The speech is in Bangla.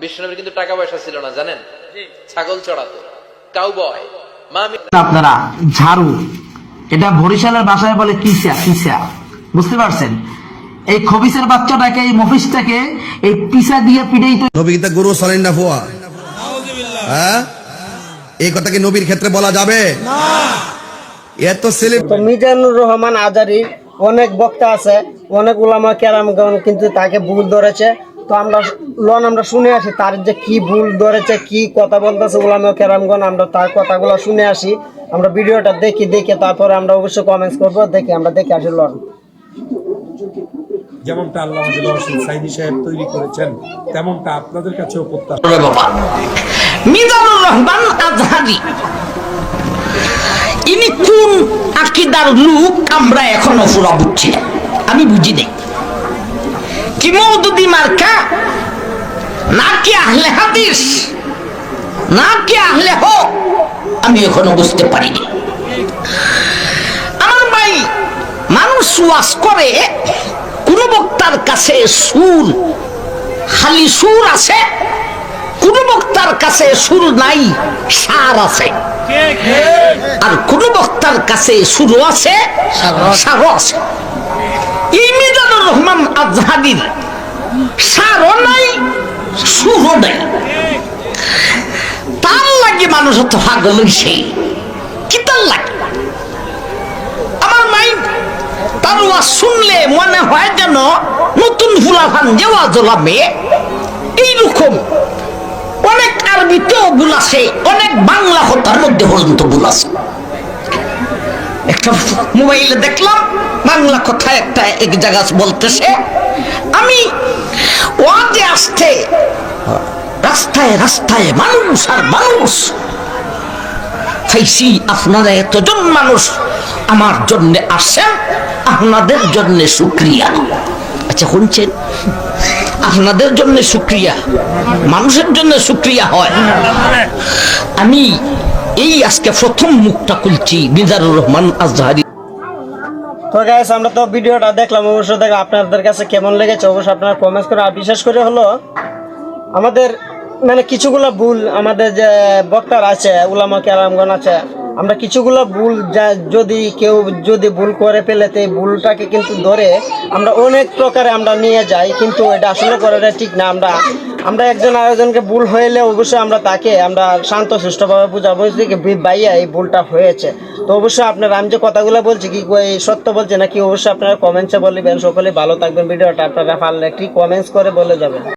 বিষ্ণুনবীর কিন্তু টাকা পয়সা ছিল না জানেন? ছাগল চড়াতো কাউ বয় আপনারা ঝাড়ু এটা বরিশালের ভাষায় বলে কিসা কিসা বুঝতে পারছেন? এই খবিসের বাচ্চাটাকে এই মফিসটাকে এই পিসা দিয়ে পিড়েই তো নবী গুরু সালেন না ফুয়া। হ্যাঁ? এই কথা কি নবীর ক্ষেত্রে বলা যাবে? এত ছেলে তো মিজানুর রহমান আজারি অনেক বক্তা আছে অনেক উলামা কেরামগণ কিন্তু তাকে ভুল ধরেছে। তো আমরা লন আমরা শুনে আসি তার যে কি ভুল ধরেছে কি কথা বলতেছে উলামা কেরামগণ আমরা তার কথাগুলো শুনে আসি। আমরা ভিডিওটা দেখি দেখে তারপরে আমরা অবশ্যই কমেন্টস করব দেখি আমরা দেখে আসি লন। যেমনটা আল্লাহ সাইদি সাহেব তৈরি করেছেন তেমনটা আপনাদের কাছেও প্রত্যাশা মিজানুর রহমান আজহারি। ইনি কোন আকিদার লোক আমরা এখনও পুরা বুঝছি আমি বুঝি নাই। কি মৌদুদি মার্কা? না কি আহলে হাদিস? না কি আহলে হো আমি এখনও বুঝতে পারিনি। আমার ভাই মানুষ ওয়াজ করে, কোন বক্তার কাছে সুর, খালি সুর আছে, কোন বক্তার কাছে সুর নাই, সার আছে। আর কোন বক্তার কাছে সুর আছে সার আছে। রহমান আজহাদির সারও নাই, সুরও নাই। তার লাগে মানুষ তো পাগল হইছে কি তার লাগে? আমার মাইন্ড তার শুনলে মনে হয় যেন নতুন ফুলাফান যে ওয়াজ লাভে এইরকম অনেক আরবিতেও ভুল আছে, অনেক বাংলা কথার মধ্যে পর্যন্ত ভুল আছে। একটা মোবাইলে দেখলাম বাংলা কথা একটা এক জায়গা বলতেছে, আমি ওয়াজে আসতে রাস্তায় রাস্তায় মানুষ আর মানুষ খাইছি আপনারা এতজন মানুষ আমার জন্য আসছেন আপনাদের জন্য শুক্রিয়া। আচ্ছা শুনছেন? আপনাদের জন্য শুক্রিয়া, মানুষের জন্য শুক্রিয়া হয়। আমি এই আজকে প্রথম মুখটা খুলছি মিজানুর রহমান আজহারি। তো গাইস আমরা তো ভিডিওটা দেখলাম অবশ্য দেখ আপনাদের কাছে কেমন লেগেছে, অবশ্যই আপনারা কমেন্টস করে, আর বিশেষ করে হলো আমাদের মানে কিছুগুলো ভুল আমাদের যে বক্তার আছে, উলামা কেরামগণ আছে আমরা কিছুগুলো ভুল যা- যদি কেউ যদি ভুল করে ফেলে তো এই ভুলটাকে কিন্তু ধরে আমরা অনেক প্রকারে আমরা নিয়ে যাই, কিন্তু এটা আসলে করাটা ঠিক না। আমরা আমরা একজন আরেকজনকে ভুল হইলে অবশ্যই আমরা তাকে আমরা শান্ত সুষ্ঠুভাবে বুঝাবো যে ভাইয়া এই ভুলটা হয়েছে। তো অবশ্যই আপনারা, আমি যে কথাগুলো বলছি কি সত্য বলছে নাকি অবশ্যই আপনারা কমেন্টসে বলবেন। সকলে ভালো থাকবেন। ভিডিওটা আপনারা পারলে একটি কমেন্টস করে বলে যাবেন।